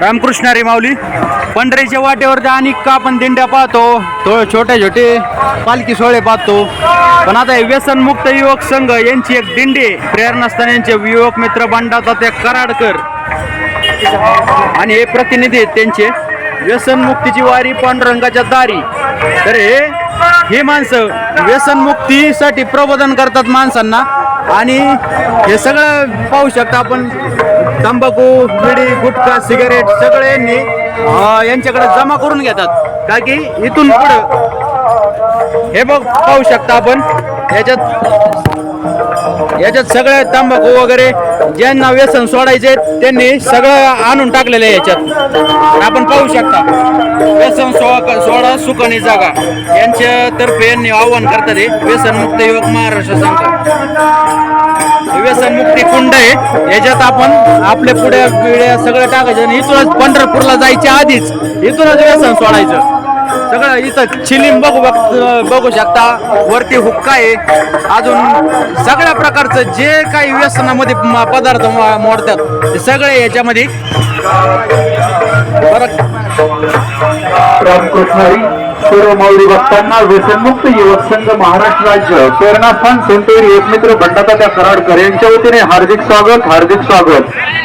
रामकृष्ण रे माऊली. पंढरीच्या वाटेवरती अनेक का आपण दिंड्या पाहतो. तो छोटे छोटे पालखी सोहळे पाहतो. पण आता व्यसनमुक्त युवक संघ यांची एक दिंडी प्रेरणास्थान यांचे युवक मित्र बंडाचा ते कराडकर. आणि हे प्रतिनिधी आहेत त्यांचे. व्यसनमुक्तीची वारी पांडुरंगाच्या दारी. तर हे ही माणसं व्यसनमुक्तीसाठी प्रबोधन करतात माणसांना. आणि हे सगळं पाहू शकता आपण. तंबाखू विडी गुटखा सिगारेट सगळे यांनी यांच्याकडे जमा करून घेतात. का की इथून पुढं हे बघ पाहू शकता आपण याच्यात याच्यात सगळे तंबाखू वगैरे ज्यांना व्यसन सोडायचे त्यांनी सगळं आणून टाकलेलं आहे याच्यात. आपण पाहू शकता व्यसन सो सोडा सुखाने जागा. यांच्या तर्फे यांनी आव्हान करतात हे व्यसनमुक्त युवक महाराष्ट्र संघ. हे कुंड आहे. याच्यात आपण आपल्या पुढे पिढ्या सगळं टाकायचं आणि इथूनच पंढरपूरला जायच्या आधीच. इथूनच व्यसन सोडायचं. सगळं इथं चिलीम बघू बघ- बघू शकता. वरती हुक्का आहे. अजून सगळ्या प्रकारचं जे काही व्यसनामध्ये पदार्थ मोडतात ते सगळे याच्यामध्ये. बरं माऊली भक्तांना व्यसनमुक्त युवक संघ महाराष्ट्र राज्य प्रेरणास्थान एक एकमित्र भंडातात्या कराडकर यांच्या वतीने हार्दिक स्वागत हार्दिक स्वागत.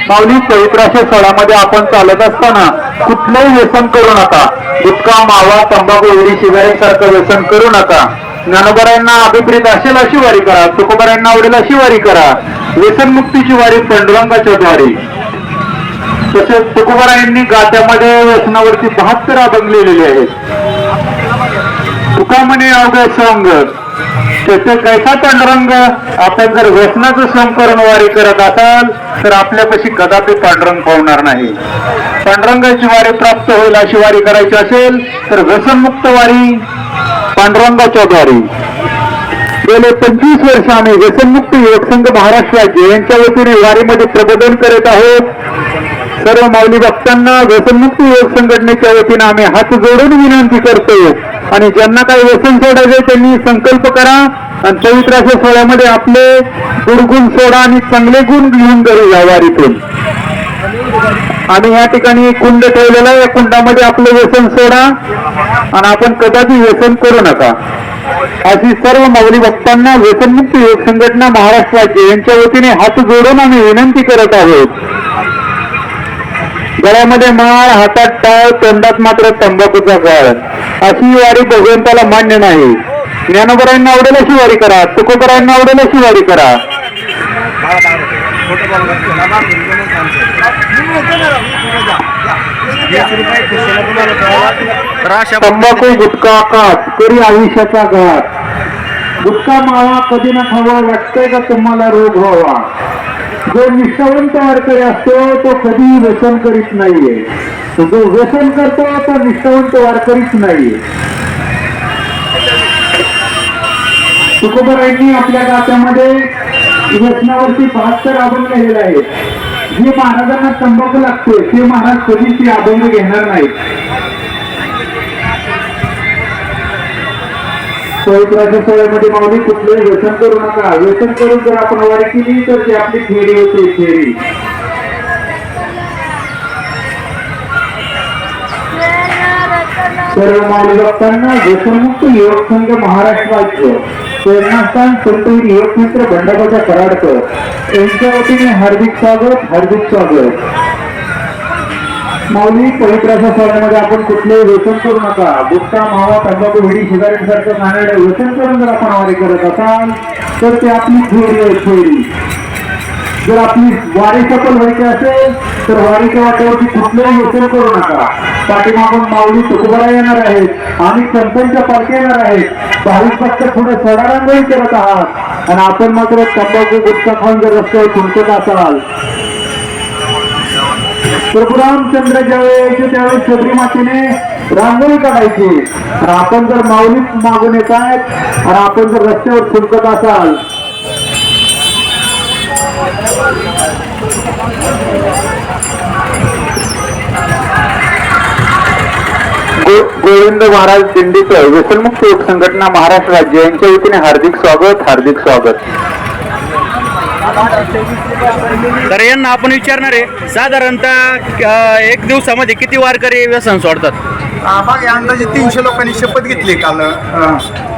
माऊली चैत्राशे स्थळामध्ये आपण चालत असताना कुठलंही व्यसन करू नका. गुटखा मावा तंबाखू एवढी सिगारेट सारखं व्यसन करू नका. ज्ञानोबरायांना अभिप्रेत असेल अशी वारी करा. तुकोबरायांना आवडेल अशी वारी करा. व्यसनमुक्तीची वारी पांडुरंगाच्या द्वारे. तसेच तुकोबरायांनी गात्यामध्ये व्यसनावरती बहात्तर अभंग लिहिलेले आहेत. म्हणे अवघ्या संघ. त्याचा कैसा पांडुरंग आपण जर व्यसनाचं संकरण वारी करत असाल तर आपल्यापाशी कदापि पांडुरंग पावणार नाही. पांडुरंगाची वारी प्राप्त होईल अशी वारी करायची असेल तर व्यसनमुक्त वारी पांडुरंगाच्या द्वारे. गेले पंचवीस वर्ष आम्ही व्यसनमुक्त युवक संघ महाराष्ट्र राज्य यांच्या वतीने वारीमध्ये प्रबोधन करत आहोत. सर्व माऊली भक्तांना व्यसनमुक्त युवक संघटनेच्या वतीनं आम्ही हात जोडून विनंती करतो. आणि ज्यांना काही व्यसन सोडायचे त्यांनी संकल्प करा आणि पवित्राच्या सोहळ्यामध्ये आपले दुर्गुण सोडा आणि चांगले गुण घेऊन घरी जा वारीतून. आम्ही या ठिकाणी कुंड ठेवलेला आहे या कुंडामध्ये आपलं व्यसन सोडा आणि आपण कदाचित व्यसन करू नका. अशी सर्व माऊली भक्तांना व्यसनमुक्त योग संघटना महाराष्ट्र राज्य यांच्या वतीने हात जोडून आम्ही विनंती करत आहोत. गळ्यामध्ये माळ हातात टाळ तोंडात मात्र तंबाखूचा गाळ. अशी वारी भगवंताला मान्य नाही. ज्ञानोबरांना आवडेल अशी वारी करा तुकोबरांना आवडेल अशी वारी करा. तंबाखू गुटखा काच करी आयुष्याचा घात गुटखा मावा कधी ना खावा वाटतंय का तुम्हाला रोग व्हावा? जो निष्ठावंत वारकरी असतो तो कधी व्यसन करीत नाहीये. जो व्यसन करतो तो निष्ठावंत वारकरीच नाहीये. तुकोबरांनी आपल्या गात्यामध्ये व्यसनावरती बहात्तर अभंग लिहिलेले आहेत जे महाराजांना तंबाखू लागतोय ते महाराज कधीच ते अभंग घेणार नाहीत. पवित्राच्या सोहळ्यामध्ये माऊली कुठलंही व्यसन करू नका. व्यसन करून जर आपण वारी केली तर ती आपली थेरी होते थेरी सर्व माऊली व्यसनमुक्त युवक संघ महाराष्ट्र राज्य प्रेरणास्थान संत युवक मित्र भंडाराच्या कराडकर. यांच्या वतीने हार्दिक स्वागत हार्दिक स्वागत. माऊली पवित्राच्या सोहळ्यामध्ये आपण कुठलेही व्यसन करू नका. गुप्ता मावा तंबाखू हिडी सिगारेट सारखं व्यसन करून जर आपण वारी करत असाल तर ते आपली थोडी आहे थोडी. जर आपली वारी सफल व्हायची असेल तर वारीच्या वाट्यावरती कुठलंही व्यसन करू नका. पाठीमागून माऊली तुकोबरा येणार आहेत आणि संतांच्या पालख्या येणार आहेत. भाविक भक्त पुढे सडारांगही करत आहात. आणि आपण मात्र तंबाखू गुटखा खाऊन जर रस्त्यावर खुंटत असाल प्रभुरामचंद्र ज्यावेळी यायचे त्यावेळी शबरी मातेने रांगोळी काढायची. आणि आपण जर माऊलीत मागून येत आहेत आणि आपण जर रस्त्यावर थुंकत असाल गोविंद महाराज दिंडीचं व्यसनमुक्त योग संघटना महाराष्ट्र राज्य यांच्या वतीने हार्दिक स्वागत हार्दिक स्वागत. तर यांना आपण विचारणार आहे साधारणतः एक दिवसामध्ये किती वारकरी व्यसन सोडतात? मागे अंदाजे तीनशे लोकांनी शपथ घेतली काल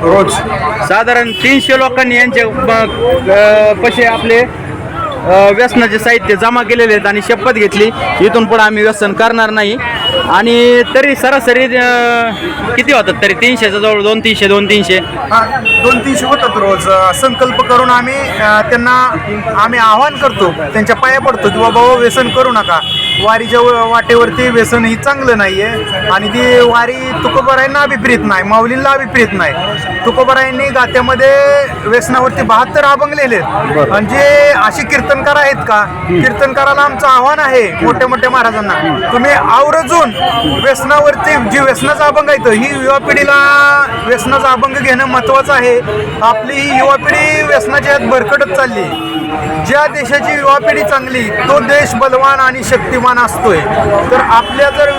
रोज. साधारण तीनशे लोकांनी यांचे पशे आपले व्यसनाचे साहित्य जमा केलेले आहेत आणि शपथ घेतली. इथून पुढे आम्ही व्यसन करणार नाही. आणि तरी सरासरी किती होतात तरी? तीनशेच्या जवळ दोन तीनशे दोन तीनशे. दोन तीनशे होतात रोज. संकल्प करून आम्ही त्यांना आम्ही आवाहन करतो. त्यांच्या पाया पडतो की बाबा हो, व्यसन करू नका. वारीच्या वाटेवरती व्यसन ही चांगलं नाहीये. आणि ती वारी तुकोबरायांना अभिप्रेत नाही माऊलींना अभिप्रेत नाही. तुकोबरायांनी गात्यामध्ये व्यसनावरती बहात्तर अभंगलेले आहेत. आणि जे असे कीर्तनकार आहेत का? कीर्तनकाराला आमचं आव्हान आहे मोठ्या मोठ्या महाराजांना. तुम्ही आवर्जून व्यसनावरती जी व्यसनाचा अभंग आहे तो, ही युवा पिढीला व्यसनाचा अभंग घेणं महत्वाचं आहे. आपली ही युवा पिढी व्यसनाच्या यात भरकटत चालली. ज्या देशाची युवा पिढी चांगली तो देश बलवान आणि शक्तिमान असतोय. तर आपल्या जर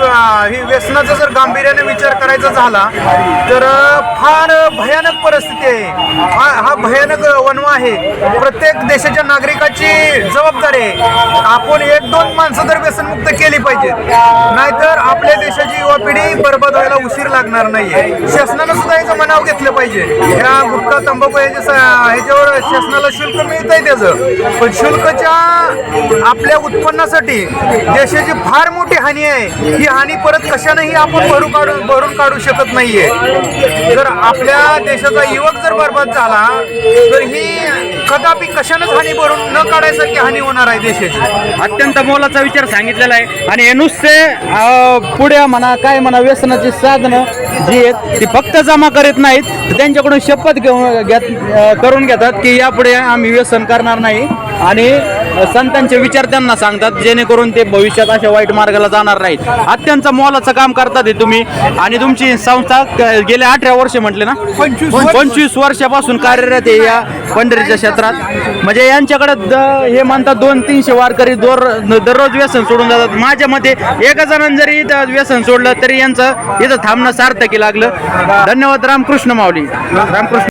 ही व्यसनाचा जर गांभीर्याने विचार करायचा झाला तर फार भयानक परिस्थिती आहे. हा हा भयानक वनवा आहे. प्रत्येक देशाच्या नागरिकाची जबाबदारी आहे. आपण एक दोन माणसं जर व्यसनमुक्त केली पाहिजेत नाहीतर आपल्या देशाची युवा पिढी बरबाद व्हायला उशीर लागणार नाहीये. शासनानं सुद्धा याचं मनाव घेतलं पाहिजे. ह्या गुटखा तंबाखू ह्याच्या ह्याच्यावर शासनाला शुल्क मिळत त्याचं. पण शुल्कच्या आपल्या उत्पन्नासाठी देशाची फार मोठी हानी आहे. ही हानी परत कशानेही आपण भरू काढू भरून काढू शकत नाहीये. जर आपल्या देशाचा युवक जर बरबाद झाला तर ही कदापि कशानंच हानी भरून न काढायसारखी हानी होणार आहे देशाची. अत्यंत मोलाचा विचार सांगितलेला आहे. आणि हे नुसते पुढे म्हणा काय म्हणा व्यसनाची साधनं जी आहेत ती फक्त जमा करीत नाहीत. तर त्यांच्याकडून शपथ घेऊन घेत करून घेतात की यापुढे आम्ही व्यसन करणार नाही. आणि संतांचे विचार त्यांना सांगतात जेणेकरून ते भविष्यात अशा वाईट मार्गाला जाणार नाहीत. अत्यंत मोलाचं काम करतात हे तुम्ही. आणि तुमची संस्था गेल्या अठरा वर्ष म्हटले ना? पंचवीस वर्षापासून कार्यरत आहे या पंढरीच्या क्षेत्रात. म्हणजे यांच्याकडे हे म्हणतात दोन तीनशे वारकरी दोर दररोज व्यसन सोडून जातात. माझ्या मते एका जणांनी जरी इथं व्यसन सोडलं तरी यांचं इथं थांबणं सार्थकी लागलं. धन्यवाद. रामकृष्ण माऊली. रामकृष्ण.